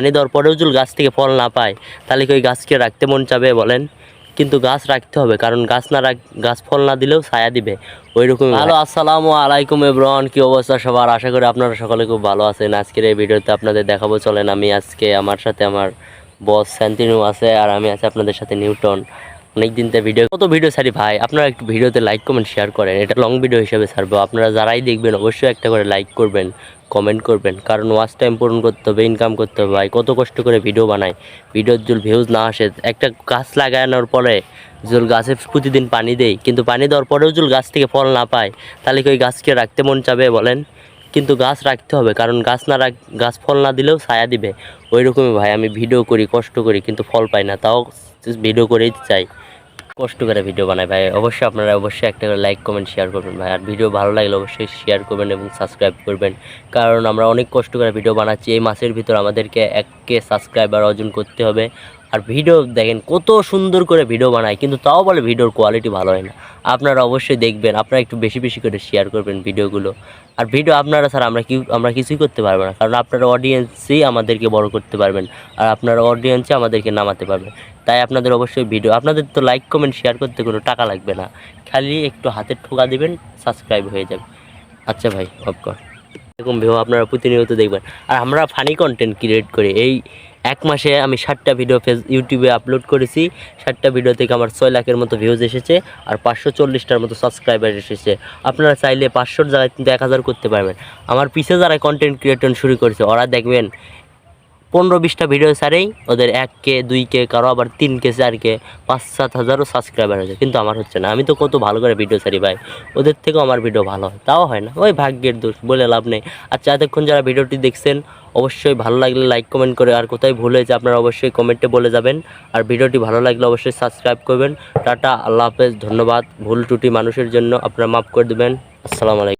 পানি দেওয়ার পরেও যদি গাছ থেকে ফল না পায়, তাহলে কি ওই গাছকে রাখতে মন চাবে বলেন? কিন্তু গাছ রাখতে হবে, কারণ গাছ না রাখ, গাছ ফল না দিলেও ছায়া দিবে। ওই রকম হ্যালো, আসসালামু আলাইকুম এব্রন কী অবস্থা সবার? আশা করি আপনারা সকলে খুব ভালো আছেন। আজকের এই ভিডিওতে আপনাদের দেখাবো, চলেন আমি আজকে আমার সাথে আমার বস শান্তিনু আছে, আর আমি আছি আপনাদের সাথে নিউটন। অনেক দিন ভিডিও কত ভিডিও ছাড়ি ভাই? আপনারা একটু ভিডিওতে লাইক কমেন্ট শেয়ার করেন। এটা লং ভিডিও হিসেবে ছাড়বো। আপনারা যারাই দেখবেন, অবশ্যই একটা করে লাইক করবেন কমেন্ট করবেন। কারণ ওয়াচ টাইম পূরণ করতে হবে ইনকাম করতে হবে ভাই। কত কষ্ট করে ভিডিও বানাই। ভিডিওর জল ভিউজ না আসে। একটা গাছ লাগানোর পরে জল গাছে প্রতিদিন পানি দেই। কিন্তু পানি দেওয়ার পরেও জল গাছ থেকে ফল না পায়। তাহলে কি ওই গাছকে রাখতে মন চাবে বলেন? কিন্তু গাছ রাখতে হবে। কারণ গাছ না রাখ গাছ ফল না দিলেও ছায়া দিবে। ওই রকমই ভাই। আমি ভিডিও করি, কষ্ট করি, কিন্তু ফল পাই না। তাও ভিডিও করেই চাই। কষ্ট করে ভিডিও বানাই ভাই। অবশ্যই আপনারা অবশ্যই একটা করে লাইক কমেন্ট শেয়ার করবেন ভাই। আর ভিডিও ভালো লাগলে অবশ্যই শেয়ার করবেন এবং সাবস্ক্রাইব করবেন। কারণ আমরা অনেক কষ্ট করে ভিডিও বানাচ্ছি। এই মাসের ভিতর আমাদেরকে এককে সাবস্ক্রাইবার অর্জন করতে হবে। আর ভিডিও দেখেন কত সুন্দর করে ভিডিও বানায়, কিন্তু তাও বলে ভিডিওর কোয়ালিটি ভালো হয় না। আপনারা অবশ্যই দেখবেন, আপনারা একটু বেশি বেশি করে শেয়ার করবেন ভিডিওগুলো। আর ভিডিও আপনারা ছাড়া আমরা কি, আমরা কিছুই করতে পারব না, কারণ আপনারা অডিয়েন্সই আমাদেরকে বড় করতে পারবেন, আর আপনারা অডিয়েন্সই আমাদেরকে নামাতে পারবেন। তাই আপনাদের অবশ্যই ভিডিও, আপনাদের তো লাইক কমেন্ট শেয়ার করতে কোনো টাকা লাগবে না। খালি একটু হাতের ঠোকা দিবেন সাবস্ক্রাইব হয়ে যাবে। আচ্ছা ভাই অফকর এরকম ভিডিও আপনারা প্রতিনিয়ত দেখবেন। আর আমরা ফানি কন্টেন্ট ক্রিয়েট করি, এই এক মাসে আমি ষাটটা ভিডিও ফেস ইউটিউবে আপলোড করেছি। ষাটটা ভিডিও থেকে আমার ছয় লাখের মতো ভিউজ এসেছে আর পাঁচশো চল্লিশটার মতো সাবস্ক্রাইবার এসেছে। আপনারা চাইলে পাঁচশোর জায়গায় কিন্তু এক হাজার করতে পারবেন। আমার পিছে যারা কন্টেন্ট ক্রিয়েটর শুরু করেছে, ওরা দেখবেন পনেরো বিশটা ভিডিও ছাড়েই ওদের এক কে, দুই কে, কারও আবার তিন কে, চার কে, পাঁচ, সাত হাজারও সাবস্ক্রাইবার হয়েছে। কিন্তু আমার হচ্ছে না। আমি তো কত ভালো করে ভিডিও ছাড়ি ভাই। ওদের থেকেও আমার ভিডিও ভালো হয়। তাও হয় না। ওই ভাগ্যের দোষ, বলে লাভ নেই। আচ্ছা এতক্ষণ যারা ভিডিওটি দেখছেন অবশ্যই ভালো লাগলে লাইক কমেন্ট করে, আর কোথায় ভুল হয়েছে আপনারা অবশ্যই কমেন্টে বলে যাবেন। আর ভিডিওটি ভালো লাগলে অবশ্যই সাবস্ক্রাইব করবেন। টাটা, আল্লাহ হাফেজ, ধন্যবাদ। ভুল ত্রুটি মানুষের জন্য আপনারা মাফ করে দেবেন। আসসালামু আলাইকুম।